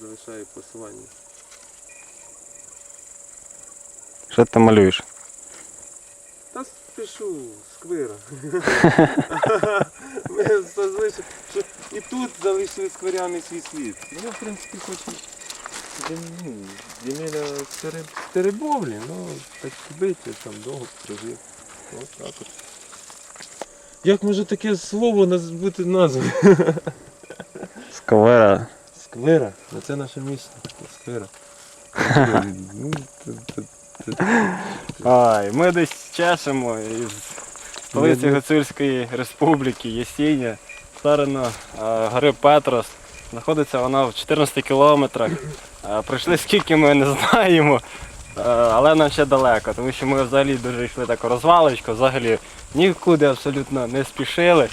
залишаю посилання. Що ти малюєш? Та спішу, сквира. Ми зазвичай, що і тут залишили скверяний свій слід. Ну, я, в принципі, хочу ну, земля теребовлі, ну, так бити, там довго прожив. Ось так от. Як може таке слово бути назвою? Сквера. Сквера, це наше місто. Сквера. Ну, Ай, ми десь чешемо із столиці Гуцульської республіки Єсіння, в сторону е, гори Петрос. Знаходиться вона в 14 кілометрах. Е, Пройшли скільки ми не знаємо, е, але нам ще далеко, тому що ми взагалі дуже йшли таку розвалочку, взагалі нікуди абсолютно не спішили.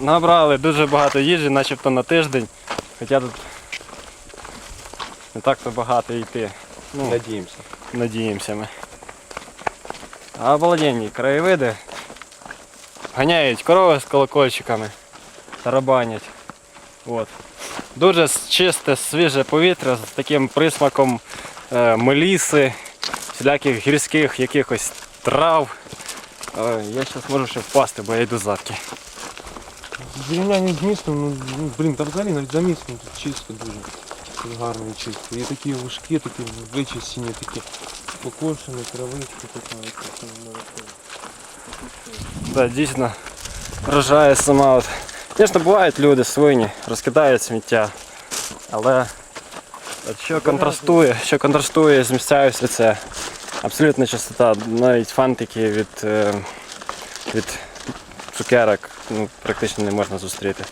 Набрали дуже багато їжі, начебто на тиждень, хоча тут не так-то багато йти. Ну, Надіємося. Надіємося ми. А обалденні краєвиди. Ганяють корови з колокольчиками. Тарабанять. От. Дуже чисте, свіже повітря з таким присмаком е, меліси, всіляких гірських якихось трав. Е, я зараз можу ще впасти, бо я йду задки. В Зрівнянні з містом, ну, ну, блін, та взагалі навіть за містом тут чисто дуже. Гарно і чисто. І такі лужки, такі вичищені, такі покошені, травички така. така, ну, Да, дійсно вражає сама. От. Звісно, бувають люди свині, розкидають сміття. Але от що контрастує, що контрастує з місцевістю, це абсолютна чистота. Навіть фантики від, е, від цукерок ну, практично не можна зустріти.